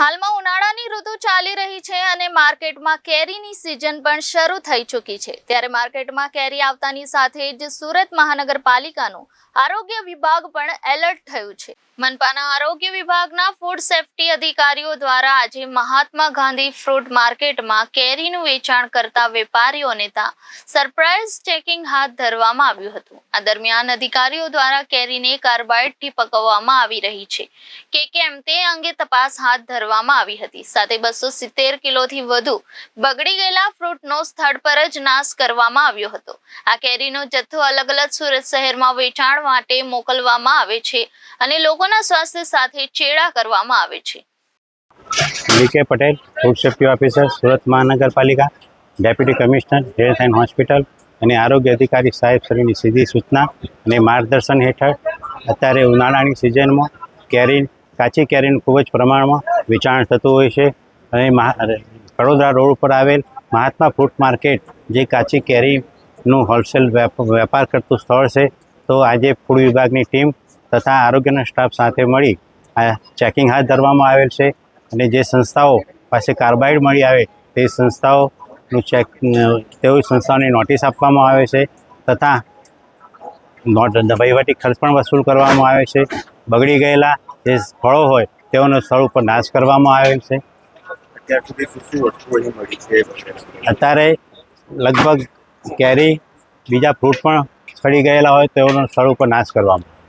હાલમાં ઉનાળાની ઋતુ ચાલી રહી છે અને માર્કેટમાં કેરીની સિઝન પણ શરૂ થઈ ચૂકી છે. ત્યારે માર્કેટમાં કેરી આવતાની સાથે જ સુરત મહાનગરપાલિકાનું આરોગ્ય વિભાગ પણ એલર્ટ થયું છે. મનપાના આરોગ્ય વિભાગના ફૂડ સેફ્ટી અધિકારીઓ દ્વારા આજે મહાત્મા ગાંધી ફ્રૂટ માર્કેટમાં કેરીનું વેચાણ કરતા વેપારીઓને તા સરપ્રાઇઝ ચેકિંગ હાથ ધરવામાં આવ્યું હતું. આ દરમિયાન અધિકારીઓ દ્વારા કેરીને કાર્બાઇડથી પકવવામાં આવી રહી છે. કે કેમ તે અંગે તપાસ હાથ ધરવામાં આવી હતી. સાથે બસો સિત્તેર કિલોથી વધુ બગડી ગયેલા ફ્રૂટનો સ્થળ પર જ નાશ કરવામાં આવ્યો હતો. આ કેરીનો જથ્થો અલગ અલગ સુરત શહેરમાં વેચાણ માટે મોકલવામાં આવે છે અને લોકોના સ્વાસ્થ્ય સાથે ચેડા કરવામાં આવે છે. V Patel food safety officer Surat મહાનગરપાલિકા, deputy commissioner health and hospital અને આરોગ્ય અધિકારી સાહેબ શ્રીની સીધી સૂચના અને માર્ગદર્શન હેઠળ અત્યારે ઉનાળાની સિઝનમાં કેરી, કાચી કેરીનું ખૂબ જ પ્રમાણમાં વેચાણ થતું હોય છે. અને વડોદરા રોડ ઉપર આવેલ મહાત્મા ફ્રૂટ માર્કેટ, જે કાચી કેરીનું હોલસેલ વેપાર કરતું સ્થળ છે. તો આજે ફૂડ વિભાગની ટીમ તથા આરોગ્યના સ્ટાફ સાથે મળી આ ચેકિંગ હાથ ધરવામાં આવેલ છે. અને જે સંસ્થાઓ પાસે કાર્બાઇડ મળી આવે તે સંસ્થાઓનું ચેક તેવી સંસ્થાઓને નોટિસ આપવામાં આવે છે. તથા વહીવટી ખર્ચ પણ વસૂલ કરવામાં આવે છે. બગડી ગયેલા જે ફળો હોય તેઓનો સ્થળ ઉપર નાશ કરવામાં આવેલ છે. અત્યાર લગભગ કેરી બીજા ફ્રૂટ પણ સડી ગયેલા હોય તેઓનો સ્થળ ઉપર નાશ કરવામાં